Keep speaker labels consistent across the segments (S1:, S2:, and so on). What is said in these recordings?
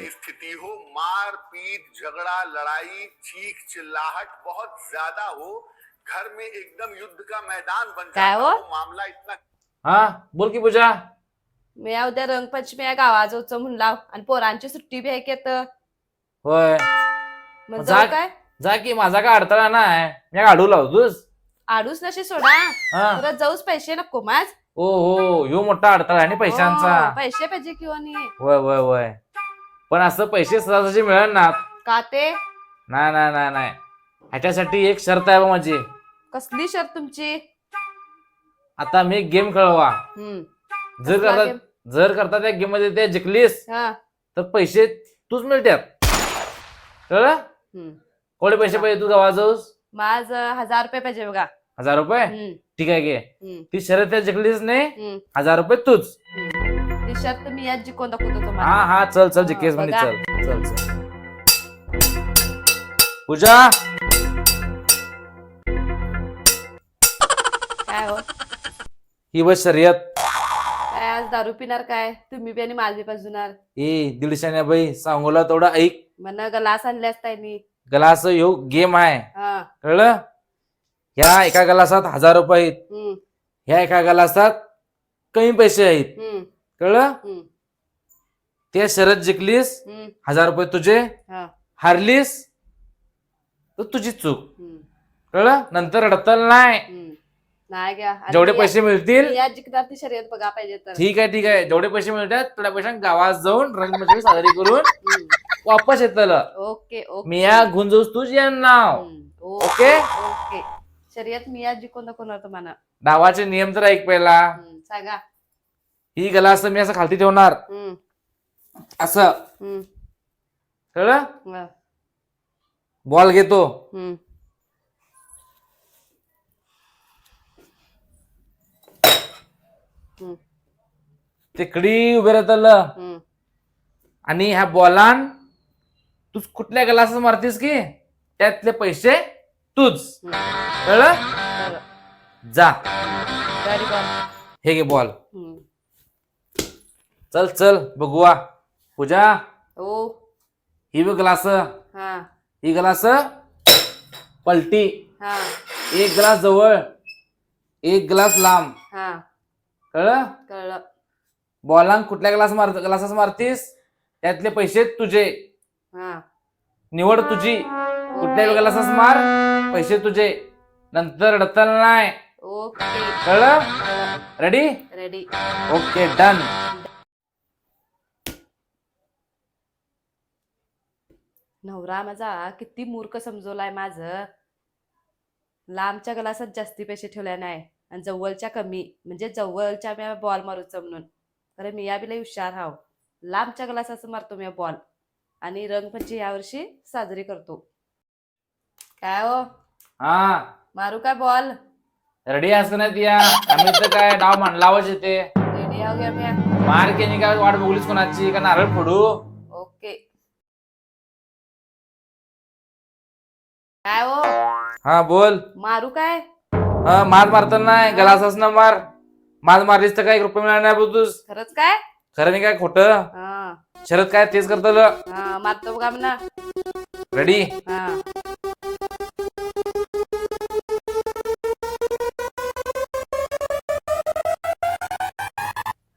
S1: ऐसी स्थिति हो मार पीट झगड़ा लड़ाई चीख चिल्लाहट बहुत ज्यादा हो घर में एकदम युद्ध का मैदान बन
S2: क्या
S1: जाता
S2: हुआ?
S1: हो मामला इतना
S3: हा बोल की पूजा।
S2: मी या उद्या रंगपंचमी आहे गावाजवळचं म्हणून लाव आणि पोरांची सुट्टी बी आहे की आता.
S3: होय।
S2: मग
S3: जा-
S2: काय?
S3: जा की माझा काय अडथळा नाही मी गाडू लावतोस.
S2: आडूस नशी सोडा.
S3: हा.
S2: परत जाऊच पैसे नको माझ.
S3: ओ हो ह्यो मोठा अडथळा आहे आणि पैशांचा.
S2: हो, पैसे पाहिजे किंवा नाही.
S3: वय वय वय पण असं पैसे सहजासहजी मिळेल ना?
S2: का ते?
S3: नाही नाही नाही नाही. ह्याच्यासाठी एक शर्त आहे बा माझी.
S2: कसली शर्त तुमची?
S3: आता मी गेम खेळवा.
S2: हम्म.
S3: जर
S2: कसला
S3: करता
S2: game?
S3: जर करता त्या गेममध्ये ते जिंकलीस
S2: हा.
S3: तर पैसे तूच मिळतात कळलं?
S2: हम्म.
S3: पैसे पाहिजे तू गावा जाऊस?
S2: माझ हजार रुपये पाहिजे बघा.
S3: हजार रुपये?
S2: हम्म.
S3: ठीक आहे
S2: हम्म.
S3: ती शर्यत त्या जिंकलीस नाही
S2: हम्म.
S3: हजार रुपये तूच.
S2: हम्म. ती शर्त मी आज जिंकून दाखवतो
S3: हा
S2: तुम्हाला.
S3: हा चल चल
S2: हा,
S3: जिंकेस म्हणे
S2: बघा.
S3: चल चल चल. पूजा?
S2: काय हो?
S3: ही बस शर्यत.
S2: काय आज दारू पिणार काय? तुम्ही बी आणि बी पाजुणार.
S3: ए दीडशाने बाई सांगोला तेवढा ऐक.
S2: मन गलास आणले असताय
S3: ग्लास ह्यो गेम आहे.
S2: हा.
S3: कळलं? ह्या एका ग्लासात हजार रुपये आहेत.
S2: हम्म.
S3: ह्या एका ग्लासात कमी पैसे आहेत.
S2: हम्म.
S3: कळलं?
S2: हम्म.
S3: त्या शरद जिंकलीस
S2: हम्म.
S3: हजार रुपये तुझे
S2: हा.
S3: हारलीस तर तुझी चूक.
S2: हम्म.
S3: कळलं? नंतर अडतल नाही.
S2: हम्म. नाही घ्या आणि
S3: जेवढे पैसे मिळतील
S2: या जिंकणार ती शर्यत बघा पाहिजे तर.
S3: ठीक आहे ठीक आहे. जेवढे पैसे मिळतात तेवढ्या पैसे गावात जाऊन रंगपंचमी साजरी करून
S2: हम्म.
S3: वापस येतलं.
S2: Okay okay.
S3: मी या गुंजोस तुझ या नाव.
S2: हम्म.
S3: ओके?
S2: ओके. शर्यत मी आज जिंकून दाखवणार तुम्हाला.
S3: डावाचे नियम तर ऐक पहिला.
S2: हम्म. सांगा.
S3: ही ग्लास मी असं खालती ठेवणार
S2: हम्म.
S3: असं
S2: हम्म.
S3: कळलं. बॉल घेतो
S2: हम्म. हम्म.
S3: तिकडी उभे राहतलं
S2: हम्म.
S3: आणि ह्या बॉलान तू कुठल्या ग्लासात मारतीस की त्यातले पैसे तूच
S2: हम्म.
S3: कळलं
S2: बरं.
S3: जा. हे घे बॉल
S2: हम्म.
S3: चल चल बघूया. पूजा
S2: ओ
S3: ही बी ग्लास.
S2: हा.
S3: ही ग्लास पलटी.
S2: हा.
S3: एक ग्लास जवळ एक ग्लास लांब.
S2: हा.
S3: कळलं?
S2: कळलं.
S3: बॉलांग कुठल्या ग्लास मार ग्लासास मारतीस? त्यातले पैसे तुझे.
S2: हा.
S3: निवड तुझी. कुठल्या ग्लासास मार? पैसे तुझे. नंतर अडतल नाही.
S2: ओके.
S3: कळलं? रेडी
S2: रेडी
S3: ओके डन
S2: नवरा माझा किती मूर्ख समजवलाय माझ. लांबच्या ग्लासात जास्ती पैसे ठेवल्या नाही आणि जवळच्या कमी म्हणजे जवळच्या मी बॉल मारूचा म्हणून. अरे मी या बिला हुशार हाव. लांबच्या ग्लासाचं मारतो मी बॉल. आणि रंगपंचमी यावर्षी साजरी करतो. काय हो?
S3: हा.
S2: मारू काय बॉल?
S3: रेडी असं नाही या आम्ही तर काय डाव येते
S2: रेडी आहो घ्या मी.
S3: मार केली काय वाट बघलीस कोणाची? का नारळ फोडू?
S2: काय हो?
S3: हा बोल.
S2: मारू काय?
S3: हा मार मारताना नाही. गलासास ना मार. मार मारलीस तर काय एक रुपये मिळणार नाही बोलतोस
S2: खरंच काय?
S3: खरं नाही काय खोटं?
S2: हा.
S3: शरद काय तेच करतल?
S2: हा मारतो बघा म्हणा
S3: रेडी
S2: हा.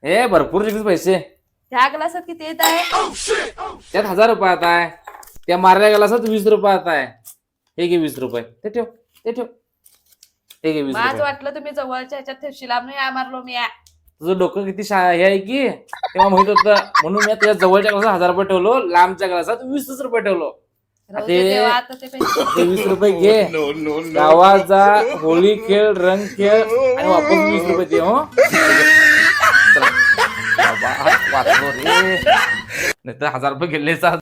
S3: ए भरपूर जिंकलीस पैसे.
S2: ह्या ग्लासात किती येत आहे?
S3: त्यात हजार रुपये आता आहे. त्या मारल्या गलासात वीस रुपये आता आहे. हे घे वीस रुपये. ते ठेव ते ठेव. हे घे वीस
S2: माझ
S3: रुपये.
S2: वाटलं तुम्ही जवळच्या ह्याच्यात ठेवशील. नाही या मारलो मी या.
S3: तुझं डोकं किती शा हे आहे की? तेव्हा माहीत होतं. म्हणून मी तुझ्या जवळच्या ग्लासात हजार रुपये ठेवलो लांबच्या ग्लासात वीसच रुपये ठेवलो.
S2: राहू दे
S3: ते-
S2: देवा, आता ते पैसे
S3: ते वीस रुपये घे.
S1: नो नो नो
S3: गावात जा होळी खेळ रंग खेळ आणि वापस वीस रुपये दे हो. चला. बाबा, वाचलो रे. नाही तर हजार रुपये गेले आज